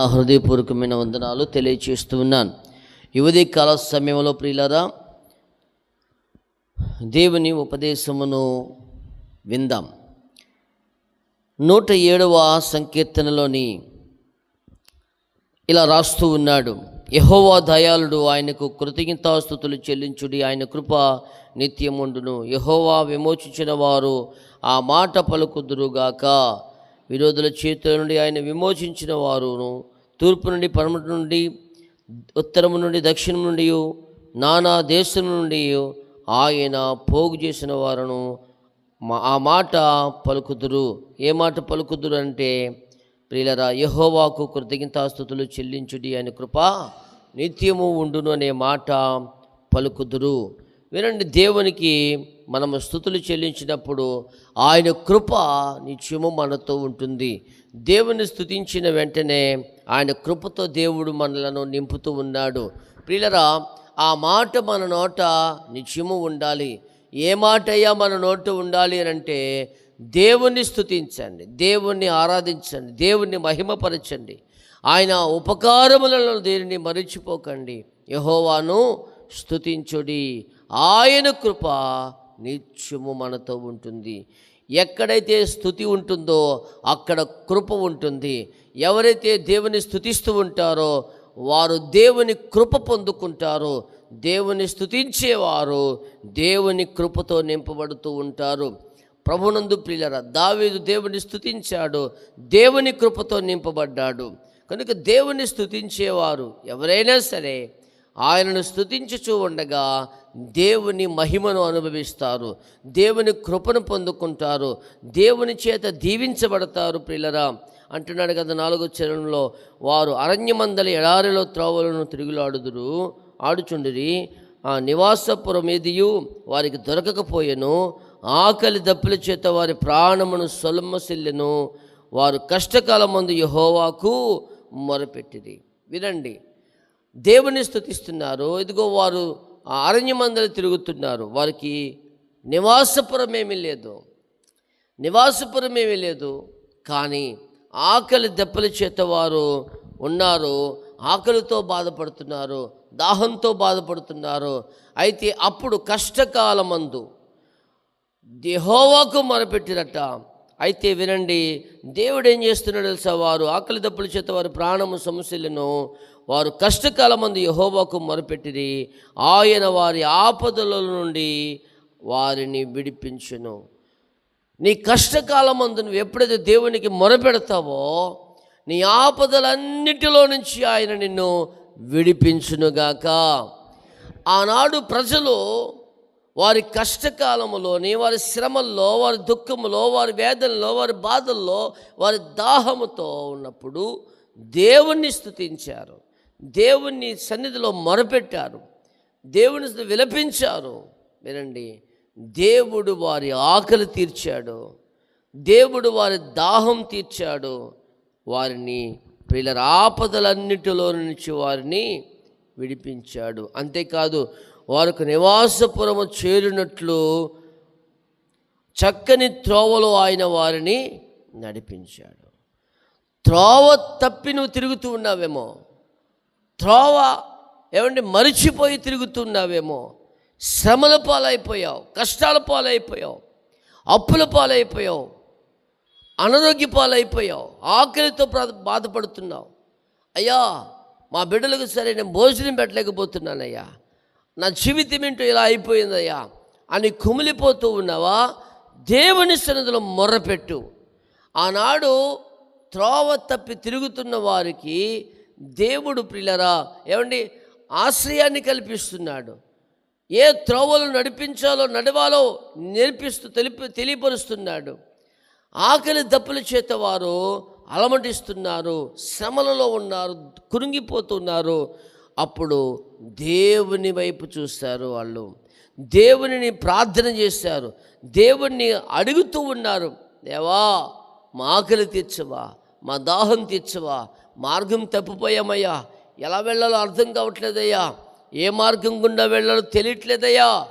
ఆ హృదయపూర్వకమైన వందనాలు తెలియచేస్తూ ఉన్నాను. యువతి కాల సమయంలో ప్రియులరా దేవుని ఉపదేశమును విందాం. నూట ఏడవ సంకీర్తనలోని ఇలా రాస్తూ ఉన్నాడు యహోవా దయాళుడు ఆయనకు కృతజ్ఞతాస్థుతులు చెల్లించుడి ఆయన కృప నిత్యముండును. యహోవా విమోచించిన వారు ఆ మాట పలుకుదురుగాక. విరోధుల చేతుల నుండి ఆయన విమోచించిన వారును తూర్పు నుండి పడమటి నుండి ఉత్తరము నుండి దక్షిణం నుండి నానా దేశం నుండి ఆయన పోగు చేసిన వారును ఆ మాట పలుకుదురు. ఏ మాట పలుకుదురు అంటే ప్రియులరా యహోవాకు కృతజ్ఞతాస్థుతులు చెల్లించుడి అని కృప నిత్యము ఉండును అనే మాట పలుకుదురు. వినండి దేవునికి మనము స్థుతులు చెల్లించినప్పుడు ఆయన కృప నిత్యము మనతో ఉంటుంది. దేవుని స్థుతించిన వెంటనే ఆయన కృపతో దేవుడు మనలను నింపుతూ ఉన్నాడు. ప్రియులరా ఆ మాట మన నోట నిత్యము ఉండాలి. ఏ మాటయ్యా మన నోట ఉండాలి అని అంటే దేవుణ్ణి స్థుతించండి దేవుణ్ణి ఆరాధించండి దేవుణ్ణి మహిమపరచండి. ఆయన ఉపకారములలో దేనిని మరిచిపోకండి. యహోవాను స్థుతించుడి. ఆయన కృప నిత్యము మనతో ఉంటుంది. ఎక్కడైతే స్థుతి ఉంటుందో అక్కడ కృప ఉంటుంది. ఎవరైతే దేవుని స్థుతిస్తూ ఉంటారో వారు దేవుని కృప పొందుకుంటారు. దేవుని స్థుతించేవారు దేవుని కృపతో నింపబడుతూ ఉంటారు. ప్రభునందు ప్రియులరా దావీదు దేవుని స్థుతించాడు. దేవుని కృపతో నింపబడ్డాడు. కనుక దేవుని స్థుతించేవారు ఎవరైనా సరే ఆయనను స్థుతించుచూ ఉండగా దేవుని మహిమను అనుభవిస్తారు. దేవుని కృపను పొందుకుంటారు. దేవుని చేత దీవించబడతారు పిల్లరా అంటున్నాడు కదా నాలుగో చరణంలో వారు అరణ్యమందలి ఎడారిలో త్రోవలను తిరుగులాడుదురు ఆడుచుండిరి. ఆ నివాసపురం ఏదియు వారికి దొరకకపోయెను. ఆకలి దప్పుల చేత వారి ప్రాణమును సొలమ్మసిల్లెను వారు కష్టకాలం ముందు యహోవాకు మొరపెట్టిరి. వినండి. దేవుని స్థుతిస్తున్నారు ఇదిగో వారు ఆ అరణ్యమందలు తిరుగుతున్నారు. వారికి నివాసపురం ఏమీ లేదు. నివాసపురం ఏమీ లేదు. కానీ ఆకలి దెబ్బల చేత వారు ఉన్నారు. ఆకలితో బాధపడుతున్నారు. దాహంతో బాధపడుతున్నారు. అయితే అప్పుడు కష్టకాలమందు దేహోవాకు మొరపెట్టిరట. అయితే వినండి దేవుడు ఏం చేస్తున్నాడు తెలుసా? వారు ఆకలి దప్పుల చేత వారి ప్రాణము సమస్యలను వారు కష్టకాలమందు యహోబాకు మొరపెట్టిరి ఆయన వారి ఆపదల నుండి వారిని విడిపించును. నీ కష్టకాలమందు నువ్వు ఎప్పుడైతే దేవునికి మొరపెడతావో నీ ఆపదలన్నిటిలో నుంచి ఆయన నిన్ను విడిపించునుగాక ఆనాడు ప్రజలు వారి కష్టకాలములోని వారి శ్రమల్లో వారి దుఃఖములో వారి వేదనలో వారి బాధల్లో వారి దాహముతో ఉన్నప్పుడు దేవుణ్ణి స్థుతించారు దేవుణ్ణి సన్నిధిలో మొరపెట్టారు. దేవుని విలపించారు. వినండి దేవుడు వారి ఆకలి తీర్చాడు. దేవుడు వారి దాహం తీర్చాడు. వారిని వీళ్ళ ఆపదలన్నిటిలో నుంచి వారిని విడిపించాడు. అంతేకాదు వారికి నివాసపురము చేరినట్లు చక్కని త్రోవలో ఆయన వారిని నడిపించాడు. త్రోవ తప్పి నువ్వు తిరుగుతూ ఉన్నావేమో. త్రోవ ఏమంటే మరిచిపోయి తిరుగుతున్నావేమో శ్రమల పాలైపోయావు కష్టాల పాలైపోయావు అప్పుల పాలైపోయావు అనారోగ్య పాలైపోయావు ఆకలితో బాధపడుతున్నావు. అయ్యా మా బిడ్డలకు సరే నేను భోజనం పెట్టలేకపోతున్నానయ్యా. నా జీవితం ఏంటో ఇలా అయిపోయిందయ్యా అని కుమిలిపోతూ ఉన్నావా? దేవుని సన్నిధిలో మొర్రపెట్టు. ఆనాడు త్రోవ తప్పి తిరుగుతున్న వారికి దేవుడు ప్రిలరా ఏమండి? ఆశ్రయాన్ని కల్పిస్తున్నాడు. ఏ త్రోవలు నడిపించాలో నడవాలో నేర్పిస్తూ తెలిపి తెలియపరుస్తున్నాడు. ఆకలి దప్పుల చేత వారు అలమటిస్తున్నారు శ్రమలలో ఉన్నారు కురింగిపోతున్నారు. అప్పుడు దేవుని వైపు చూస్తారు వాళ్ళు. దేవునిని ప్రార్థన చేశారు దేవుణ్ణి అడుగుతూ ఉన్నారు. దేవా మా ఆకలి తీర్చవా మా దాహం తీర్చవా మార్గం తప్పిపోయామయ్యా. ఎలా వెళ్ళాలో అర్థం కావట్లేదయ్యా. ఏ మార్గం గుండా వెళ్ళాలో తెలియట్లేదయ్యా.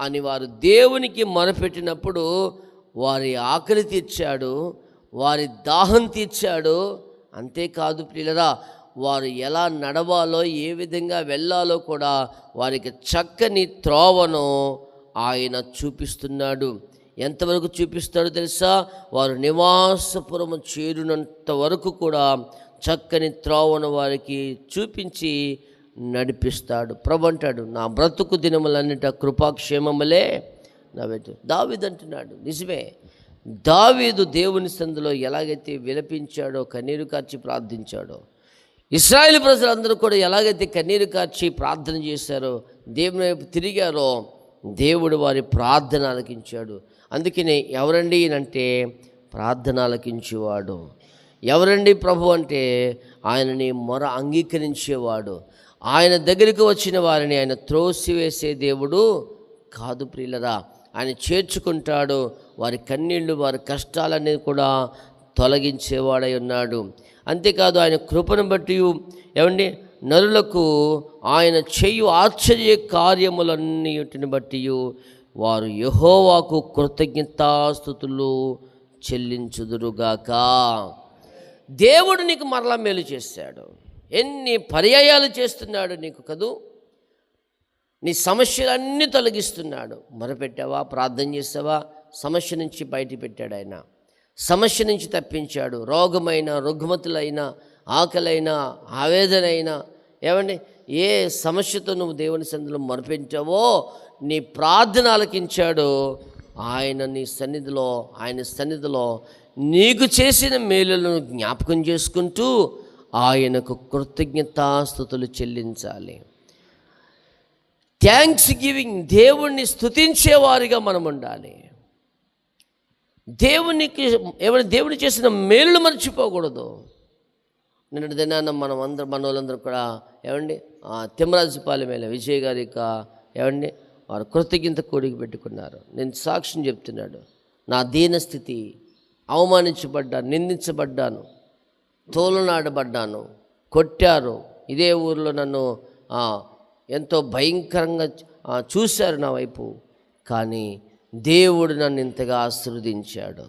అని వారు దేవునికి మొరపెట్టినప్పుడు వారి ఆకలి తీర్చాడు వారి దాహం తీర్చాడు. అంతేకాదు పిల్లరా వారు ఎలా నడవాలో ఏ విధంగా వెళ్ళాలో కూడా వారికి చక్కని త్రోవను ఆయన చూపిస్తున్నాడు. ఎంతవరకు చూపిస్తాడో తెలుసా? వారు నివాసపురము చేరినంత వరకు కూడా చక్కని త్రోవను వారికి చూపించి నడిపిస్తాడు. ప్రభు అంటాడు నా బ్రతుకు దినములన్నిట కృపాక్షేమములే నా వెంట దావీదు అంటున్నాడు నిజమే. దావీదు దేవుని సందులో ఎలాగైతే విలపించాడో కన్నీరు కార్చి ప్రార్థించాడో ఇస్రాయేల్ ప్రజలందరూ కూడా ఎలాగైతే కన్నీరు కార్చి ప్రార్థన చేశారో దేవుని వైపు తిరిగారో దేవుడు వారి ప్రార్థన ఆలకించాడు. అందుకనే ఎవరండి అంటే ప్రార్థన ఆలకించేవాడు. ఎవరండి ప్రభు అంటే ఆయనని మొర అంగీకరించేవాడు. ఆయన దగ్గరికి వచ్చిన వారిని ఆయన త్రోసివేసే దేవుడు కాదు ప్రియులరా. ఆయన చేర్చుకుంటాడు వారి కన్నీళ్ళు వారి కష్టాలన్నీ కూడా తొలగించేవాడై ఉన్నాడు. అంతేకాదు ఆయన కృపను బట్టి ఏమండి? నరులకు ఆయన చెయ్యు ఆశ్చర్య కార్యములన్నిటిని బట్టి వారు యహోవాకు కృతజ్ఞతాస్థుతులు చెల్లించుదురుగాక. దేవుడు నీకు మరలా మేలు చేశాడు. ఎన్ని పర్యాయాలు చేస్తున్నాడు నీకు కదూ? నీ సమస్యలన్నీ తొలగిస్తున్నాడు. మొరపెట్టావా? ప్రార్థన చేసావా? సమస్య నుంచి బయట పెట్టాడు ఆయన. సమస్య నుంచి తప్పించాడు. రోగమైన రుగ్మతులైన ఆకలైన ఆవేదనైనా ఏమండి? ఏ సమస్యతో నువ్వు దేవుని సన్నిధిలో మరపించావో నీ ప్రార్థన ఆలకించాడు. ఆయన నీ సన్నిధిలో ఆయన సన్నిధిలో నీకు చేసిన మేలులను జ్ఞాపకం చేసుకుంటూ ఆయనకు కృతజ్ఞతాస్థుతులు చెల్లించాలి. థ్యాంక్స్ గివింగ్ దేవుణ్ణి స్తుతించేవారిగా మనం ఉండాలి దేవునికి ఎవరి దేవుడు చేసిన మేలును మర్చిపోకూడదు. నిన్నటి దినాన్న మనం అందరం మన వాళ్ళందరూ కూడా ఏమండి? తిమ్మరాజుపాలెం మేల విజయ్ గారి యొక్క ఏమండి? వారు కృతజ్ఞత కోడికి పెట్టుకున్నారు. నేను సాక్ష్యం చెప్తున్నాడు. నా దీనస్థితి అవమానించబడ్డాను నిందించబడ్డాను తోలునాడబడ్డాను కొట్టారు. ఇదే ఊరిలో నన్ను ఎంతో భయంకరంగా చూశారు నా వైపు. కానీ దేవుడు నన్ను ఇంతగా ఆశీర్వదించాడు.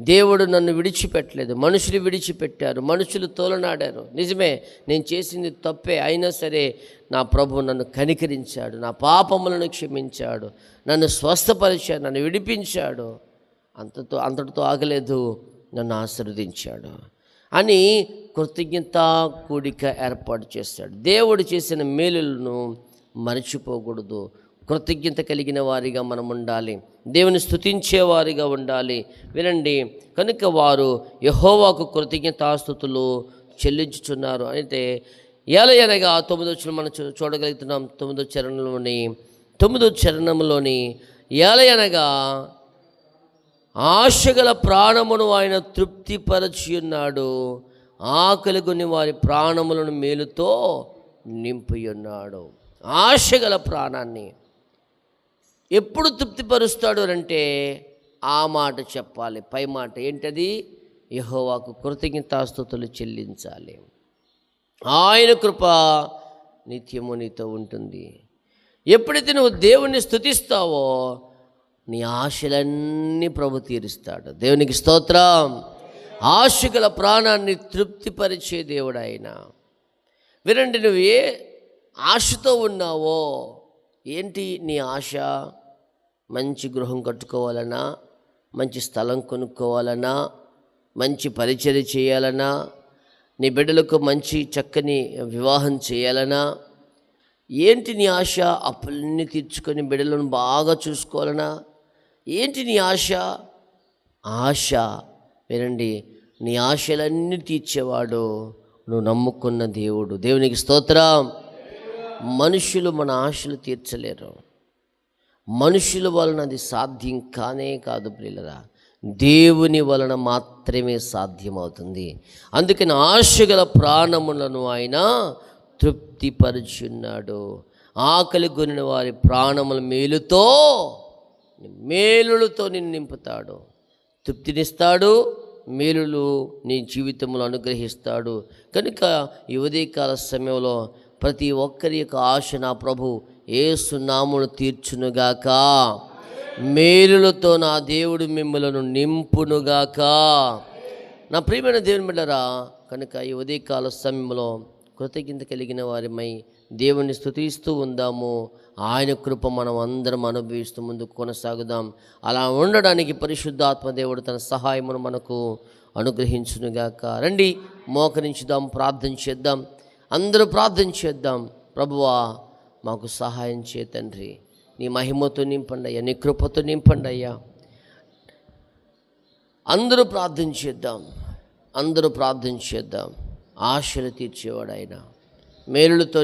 దేవుడు నన్ను విడిచిపెట్టలేదు. మనుషులు విడిచిపెట్టారు. మనుషులు తోలనాడారు. నిజమే నేను చేసింది తప్పే. అయినా సరే నా ప్రభు నన్ను కనికరించాడు. నా పాపములను క్షమించాడు. నన్ను స్వస్థపరిచాడు. నన్ను విడిపించాడు. అంతతో అంతటితో ఆగలేదు. నన్ను ఆశీర్వదించాడు అని కృతజ్ఞత కూడిక ఏర్పాటు చేశాడు. దేవుడు చేసిన మేలులను మరచిపోకూడదు. కృతజ్ఞత కలిగిన వారిగా మనం ఉండాలి. దేవుని స్థుతించేవారిగా ఉండాలి. వినండి కనుక వారు యహోవాకు కృతజ్ఞతాస్థుతులు చెల్లించుచున్నారు. అయితే ఎలా అనగా తొమ్మిదో చరణం మనం చూ- చూడగలుగుతున్నాం. తొమ్మిదో చరణంలోని తొమ్మిదో చరణంలోని ఎలా ఆశగల ప్రాణమును ఆయన తృప్తిపరచియున్నాడు ఆకలిగొని వారి ప్రాణములను మేలుతో నింపియున్నాడు. ఆశగల ప్రాణాన్ని ఎప్పుడు తృప్తిపరుస్తాడు అంటే ఆ మాట చెప్పాలి పై మాట ఏంటది? యెహోవాకు కృతజ్ఞతాస్తుతులు చెల్లించాలి. ఆయన కృప నిత్యము నీతో ఉంటుంది. ఎప్పుడైతే నువ్వు దేవుణ్ణి స్థుతిస్తావో నీ ఆశలన్నీ ప్రభు తీరుస్తాడు. దేవునికి స్తోత్రం. ఆశగల ప్రాణాన్ని తృప్తిపరిచే దేవుడు ఆయన వినండి నువ్వు ఏ ఆశతో ఉన్నావో ఏంటి నీ ఆశ? మంచి గృహం కట్టుకోవాలన్నా మంచి స్థలం కొనుక్కోవాలన్నా మంచి పరిచర్య చేయాలన్నా నీ బిడ్డలకు మంచి చక్కని వివాహం చేయాలనా ఏంటి నీ ఆశ? అప్పులన్నీ తీర్చుకొని బిడ్డలను బాగా చూసుకోవాలనా ఏంటి నీ ఆశ? ఆశ వినండి నీ ఆశలన్నీ తీర్చేవాడు నువ్వు నమ్ముకున్న దేవుడు. దేవునికి స్తోత్రం. మనుషులు మన ఆశలు తీర్చలేరు. మనుషుల వలన అది సాధ్యం కానే కాదు పిల్లరా దేవుని వలన మాత్రమే సాధ్యమవుతుంది. అందుకని ఆశగల ప్రాణములను ఆయన తృప్తిపరుచున్నాడు. ఆకలి కొనిన వారి ప్రాణముల మేలుతో మేలులతో నిన్ను నింపుతాడు. తృప్తినిస్తాడు మేలులు నీ జీవితంలో అనుగ్రహిస్తాడు. కనుక ఈ ఉదయకాల సమయంలో ప్రతి ఒక్కరి యొక్క ఆశ నా ప్రభు ఏసునామును తీర్చునుగాక. మేలులతో నా దేవుడు మిమ్మలను నింపునుగాక. నా ప్రియమైన దేవుని బిడ్డరా కనుక ఈ ఉదయకాల సమయంలో కృతజ్ఞత కలిగిన వారిమై దేవుని స్తుతిస్తూ ఉందాము. ఆయన కృప మనం అందరం అనుభవిస్తూ ముందుకు కొనసాగుదాం. అలా ఉండడానికి పరిశుద్ధాత్మ దేవుడు తన సహాయమును మనకు అనుగ్రహించునుగాక. రండి మోకరించుదాం ప్రార్థన చేద్దాం. అందరూ ప్రార్థన చేద్దాం. ప్రభువా మాకు సహాయం చే తండ్రి. నీ మహిమతో నింపండి అయ్యా నీ కృపతో నింపండి అయ్యా. అందరూ ప్రార్థన చేద్దాం. అందరూ ప్రార్థన చేద్దాం. ఆశలు తీర్చేవాడు ఆయన. మేలులతో